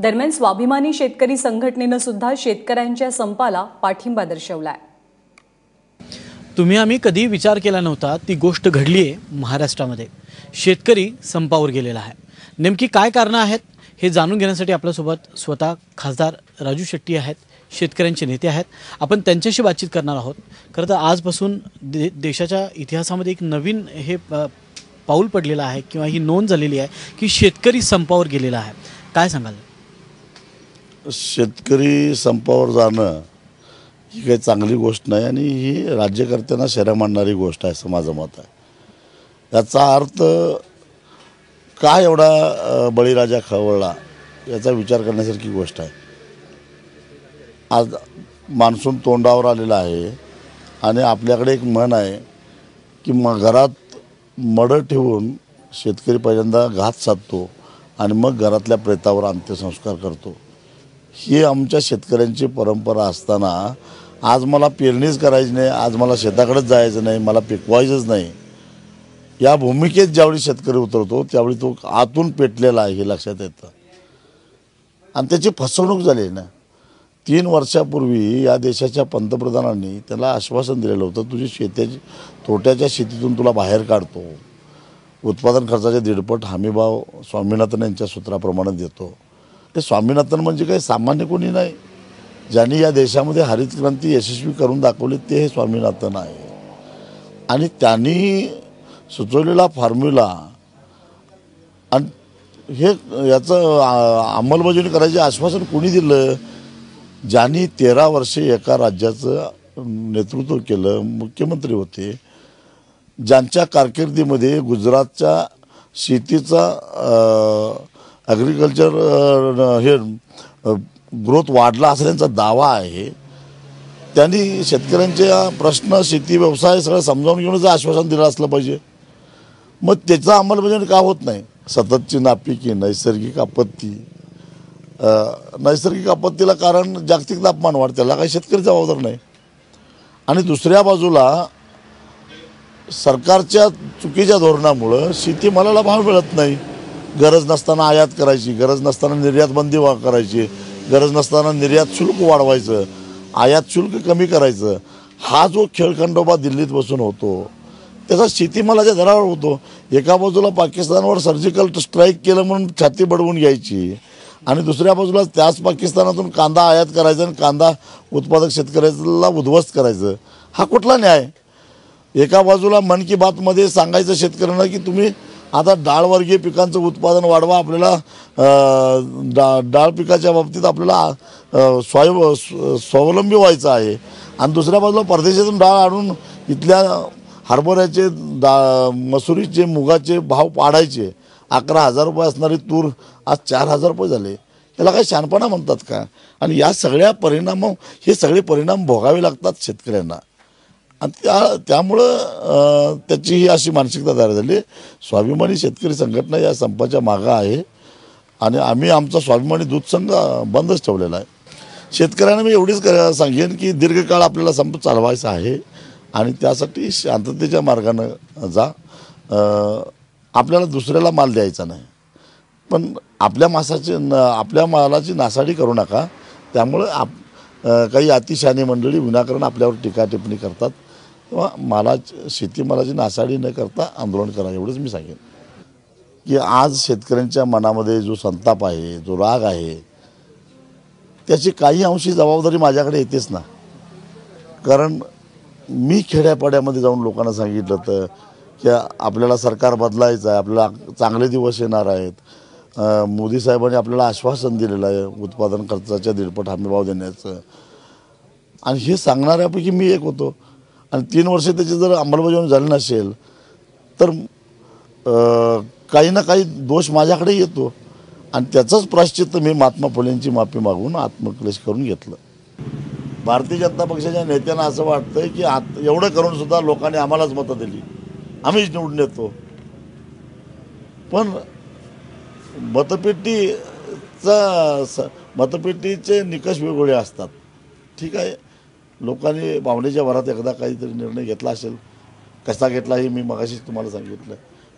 दरम्यान स्वाभिमानी शेतकरी संघटनेनं सुद्धा शेतकऱ्यांच्या संपाला पाठिंबा दर्शवलाय. तुम्ही आम्ही कधी विचार केला नव्हता ती गोष्ट घडली आहे महाराष्ट्रामध्ये. शेतकरी संपावर गेलेला आहे. नेमकी काय कारणं आहेत हे जाणून घेण्यासाठी आपल्यासोबत स्वतः खासदार राजू शेट्टी आहेत शेतकऱ्यांचे नेते आहेत. आपण त्यांच्याशी बातचीत करणार आहोत. खरं तर आजपासून दे देशाच्या इतिहासामध्ये एक नवीन हे प- पाऊल पडलेलं आहे किंवा ही नोंद झालेली आहे की शेतकरी संपावर गेलेला आहे. काय सांगाल? शेतकरी संपावर जाणं ही काही चांगली गोष्ट नाही आणि ही राज्यकर्त्यांना शर्या मांडणारी गोष्ट आहे असं माझं मत आहे. याचा अर्थ का एवढा बळीराजा खवळला याचा विचार करण्यासारखी गोष्ट आहे. आज मान्सून तोंडावर आलेला आहे आणि आपल्याकडे एक म्हण आहे की म घरात मडं ठेवून शेतकरी पहिल्यांदा घात साधतो आणि मग घरातल्या प्रेतावर अंत्यसंस्कार करतो. ही आमच्या शेतकऱ्यांची परंपरा असताना आज मला पेरणीच करायची नाही आज मला शेताकडेच जायचं नाही मला पिकवायचंच नाही. या भूमिकेत ज्यावेळी शेतकरी उतरतो त्यावेळी तो आतून पेटलेला आहे हे लक्षात येतं. आणि त्याची फसवणूक झाली आहे ना. तीन वर्षापूर्वी या देशाच्या पंतप्रधानांनी त्याला आश्वासन दिलेलं होतं तुझी शेत्याची तोट्याच्या शेतीतून तुला बाहेर काढतो. उत्पादन खर्चाचे दीडपट हमीभाव स्वामीनाथन यांच्या सूत्राप्रमाणे देतो. ते स्वामीनाथन म्हणजे काही सामान्य कोणी नाही. ज्यांनी या देशामध्ये हरित क्रांती यशस्वी करून दाखवली ते हे स्वामीनाथन आहे. आणि त्यांनी सुचवलेला फॉर्म्युला आणि हे याचं अंमलबजावणी करायचे आश्वासन कोणी दिलं? ज्यांनी तेरा वर्षे एका राज्याचं नेतृत्व केलं मुख्यमंत्री होते. ज्यांच्या कारकिर्दीमध्ये गुजरातच्या शेतीचा ॲग्रिकल्चर uh, हे ग्रोथ वाढला असा त्यांचा दावा आहे. त्यांनी शेतकऱ्यांच्या प्रश्न शेती व्यवसाय सगळं समजावून घेऊनच आश्वासन दिलं असलं पाहिजे. मग त्याचं अंमलबजावणी का होत नाही? सततची नापिकी नैसर्गिक आपत्ती. नैसर्गिक आपत्तीला कारण जागतिक तापमान वाढ त्याला काही शेतकरी जबाबदार नाही. आणि दुसऱ्या बाजूला सरकारच्या चुकीच्या धोरणामुळं शेतीमालाला भाव मिळत नाही. गरज नसताना आयात करायची गरज नसताना निर्यात बंदी वा करायची गरज नसताना निर्यात शुल्क वाढवायचं आयात शुल्क कमी करायचं. हा जो खेळखंडोबा दिल्लीत बसून होतो त्याचा शेतीमालाच्या दरावर होतो. एका बाजूला पाकिस्तानवर सर्जिकल स्ट्राईक केलं म्हणून छाती बडवून घ्यायची आणि दुसऱ्या बाजूला त्याच पाकिस्तानातून कांदा आयात करायचा आणि कांदा उत्पादक शेतकऱ्याला उद्ध्वस्त करायचं. हा कुठला न्याय? एका बाजूला मन की बातमध्ये सांगायचं शेतकऱ्यांना की तुम्ही आता डाळवर्गीय पिकांचं उत्पादन वाढवा आपल्याला डा डाळ पिकाच्या बाबतीत आपल्याला स्वाय स्व- स्वावलंबी व्हायचं आहे. आणि दुसऱ्या बाजूला परदेशातून डाळ आणून इथल्या हरभऱ्याचे डा मसुरीचे मुगाचे भाव पाडायचे. अकरा हजार रुपये असणारी तूर आज चार हजार रुपये झाले. याला काय शहाणपणा म्हणतात का? आणि या सगळ्या परिणाम हे सगळे परिणाम भोगावे लागतात शेतकऱ्यांना. त्या त्यामुळं त्याची ही अशी मानसिकता तयार झाली. स्वाभिमानी शेतकरी संघटना या संपाच्या मागं आहे. आणि आम्ही आमचा स्वाभिमानी दूध संघ बंदच ठेवलेला आहे. शेतकऱ्यांना मी एवढीच कर- सांगेन की दीर्घकाळ आपल्याला संप चालवायचा आहे. आणि त्यासाठी शांततेच्या मार्गानं जा. आपल्याला दुसऱ्याला माल द्यायचा नाही. पण आपल्या मासाची न आपल्या मालाची नासाडी करू नका. त्यामुळं आप काही अतिशहाणी मंडळी विनाकारण आपल्यावर टीका टिप्पणी करतात. किंवा मालाची शेतीमालाची नासाडी न करता आंदोलन करा एवढंच मी सांगेन. की आज शेतकऱ्यांच्या मनामध्ये जो संताप आहे जो राग आहे त्याची काही अंशी जबाबदारी माझ्याकडे येतेच ना. कारण मी खेड्यापाड्यामध्ये जाऊन लोकांना सांगितलं तर की आपल्याला सरकार बदलायचं आहे आपल्याला चांगले दिवस येणार आहेत. मोदी साहेबांनी आपल्याला आश्वासन दिलेलं आहे उत्पादन खर्चाच्या दीडपट हमीभाव देण्याचं. आणि हे सांगणाऱ्यापैकी मी एक होतो. आणि तीन वर्ष त्याची जर अंमलबजावणी झाली नसेल तर काही ना काही दोष माझ्याकडे येतो. आणि त्याचंच प्राश्चित्त मी महात्मा फुलेंची माफी मागून आत्मक्लेश करून घेतलं. भारतीय जनता पक्षाच्या नेत्यांना असं वाटतंय की आत एवढं करून सुद्धा लोकांनी आम्हालाच मतं दिली. आम्हीच निवडून येतो. पण मतपेटीचा स मतपेटीचे निकष वेगवेगळे असतात. ठीक आहे? लोकांनी भावनेच्या भरात एकदा काहीतरी निर्णय घेतला असेल कसा घेतला हे मी मगाशीच तुम्हाला सांगितलं.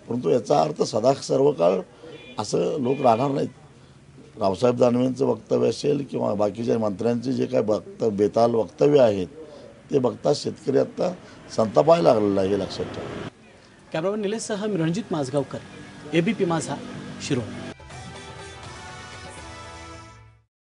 परंतु याचा अर्थ सदा सर्व काळ असं लोक राहणार नाहीत. रावसाहेब दानवेंचं वक्तव्य असेल किंवा बाकीच्या मंत्र्यांचे जे काय वक्त बेताल वक्तव्य आहेत ते बघता शेतकरी आत्ता संतापायला लागलेला आहे हे लक्षात ठेवा. कॅमेरामॅन निलेशसह मी रणजित माझगावकर एबीपी माझा शिरोळ.